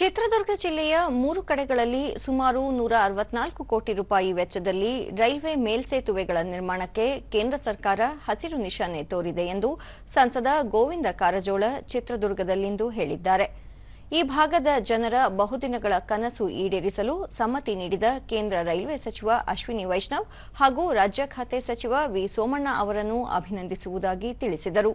ಚಿತ್ರದುರ್ಗ ಜಿಲ್ಲೆಯ ಮೂರು ಕಡೆಗಳಲ್ಲಿ ಸುಮಾರು ನೂರ ಅರವತ್ನಾಲ್ಕು ಕೋಟಿ ರೂಪಾಯಿ ವೆಚ್ಚದಲ್ಲಿ ರೈಲ್ವೆ ಮೇಲ್ಸೇತುವೆಗಳ ನಿರ್ಮಾಣಕ್ಕೆ ಕೇಂದ್ರ ಸರ್ಕಾರ ಹಸಿರು ನಿಶಾನೆ ತೋರಿದೆ ಎಂದು ಸಂಸದ ಗೋವಿಂದ ಕಾರಜೋಳ ಚಿತ್ರದುರ್ಗದಲ್ಲಿಂದು ಹೇಳಿದ್ದಾರೆ. ಈ ಭಾಗದ ಜನರ ಬಹುದಿನಗಳ ಕನಸು ಈಡೇರಿಸಲು ಸಮ್ಮತಿ ನೀಡಿದ ಕೇಂದ್ರ ರೈಲ್ವೆ ಸಚಿವ ಅಶ್ವಿನಿ ವೈಷ್ಣವ್ ಹಾಗೂ ರಾಜ್ಯ ಖಾತೆ ಸಚಿವ ವಿ ಸೋಮಣ್ಣ ಅವರನ್ನು ಅಭಿನಂದಿಸುವುದಾಗಿ ತಿಳಿಸಿದರು.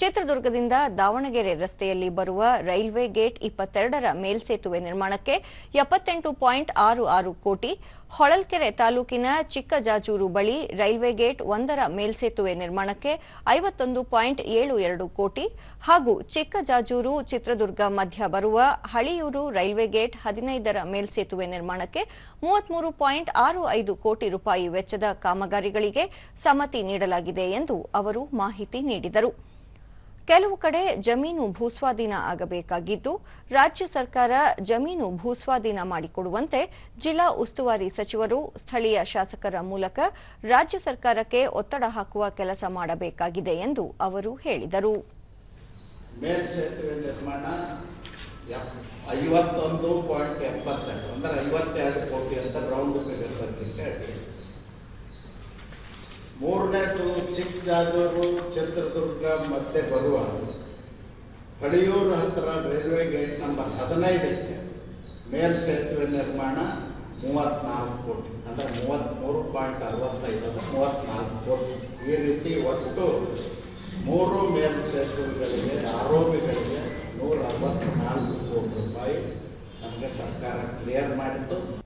ಚಿತ್ರದುರ್ಗದಿಂದ ದಾವಣಗೆರೆ ರಸ್ತೆಯಲ್ಲಿ ಬರುವ ರೈಲ್ವೆ ಗೇಟ್ ಇಪ್ಪತ್ತೆರಡರ ಮೇಲ್ಸೇತುವೆ ನಿರ್ಮಾಣಕ್ಕೆ ಎಪ್ಪತ್ತೆಂಟು ಪಾಯಿಂಟ್ ಆರು ಆರು ಕೋಟಿ, ಹೊಳಲ್ಕೆರೆ ತಾಲೂಕಿನ ಚಿಕ್ಕಜಾಜೂರು ಬಳಿ ರೈಲ್ವೆ ಗೇಟ್ ಒಂದರ ಮೇಲ್ಸೇತುವೆ ನಿರ್ಮಾಣಕ್ಕೆ ಐವತ್ತೊಂದು ಪಾಯಿಂಟ್ ಏಳು ಎರಡು ಕೋಟಿ ಹಾಗೂ ಚಿಕ್ಕಜಾಜೂರು ಚಿತ್ರದುರ್ಗ ಮಧ್ಯ ಬರುವ ಹಳಿಯೂರು ರೈಲ್ವೆ ಗೇಟ್ ಹದಿನೈದರ ಮೇಲ್ಸೇತುವೆ ನಿರ್ಮಾಣಕ್ಕೆ ಮೂವತ್ಮೂರು ಪಾಯಿಂಟ್ ಆರು ಐದು ಕೋಟಿ ರೂಪಾಯಿ ವೆಚ್ಚದ ಕಾಮಗಾರಿಗಳಿಗೆ ಸಮ್ಮತಿ ನೀಡಲಾಗಿದೆ ಎಂದು ಅವರು ಮಾಹಿತಿ ನೀಡಿದರು. ಕೆಲವು ಕಡೆ ಜಮೀನು ಭೂಸ್ವಾಧೀನ ಆಗಬೇಕಾಗಿದ್ದು, ರಾಜ್ಯ ಸರ್ಕಾರ ಜಮೀನು ಭೂಸ್ವಾಧೀನ ಮಾಡಿಕೊಡುವಂತೆ ಜಿಲ್ಲಾ ಉಸ್ತುವಾರಿ ಸಚಿವರು ಸ್ಥಳೀಯ ಶಾಸಕರ ಮೂಲಕ ರಾಜ್ಯ ಸರ್ಕಾರಕ್ಕೆ ಒತ್ತಡ ಹಾಕುವ ಕೆಲಸ ಮಾಡಬೇಕಾಗಿದೆ ಎಂದು ಅವರು ಹೇಳಿದರು. ಮೂರನೇದು ಚಿಕ್ಕ ಎಪ್- ಐವತ್ತೊಂದು ಮಧ್ಯೆ ಬರುವ ಹಳಿಯೂರು ಹತ್ತಿರ ರೈಲ್ವೆ ಗೇಟ್ ನಂಬರ್ ಹದಿನೈದಕ್ಕೆ ಮೇಲ್ಸೇತುವೆ ನಿರ್ಮಾಣ ಮೂವತ್ನಾಲ್ಕು ಕೋಟಿ. ಅಂದರೆ ಮೂವತ್ತ್ಮೂರು ಪಾಯಿಂಟ್ ಅರವತ್ತೈದು ಮೂವತ್ನಾಲ್ಕು ಕೋಟಿ. ಈ ರೀತಿ ಒಟ್ಟು ಮೂರು ಮೇಲ್ಸೇತುವೆಗಳಿಗೆ ಆರೋಪಿಗಳಿಗೆ ನೂರ ಅರವತ್ತ್ನಾಲ್ಕು ಕೋಟಿ ರೂಪಾಯಿ ನಮಗೆ ಸರ್ಕಾರ ಕ್ಲಿಯರ್ ಮಾಡಿತ್ತು.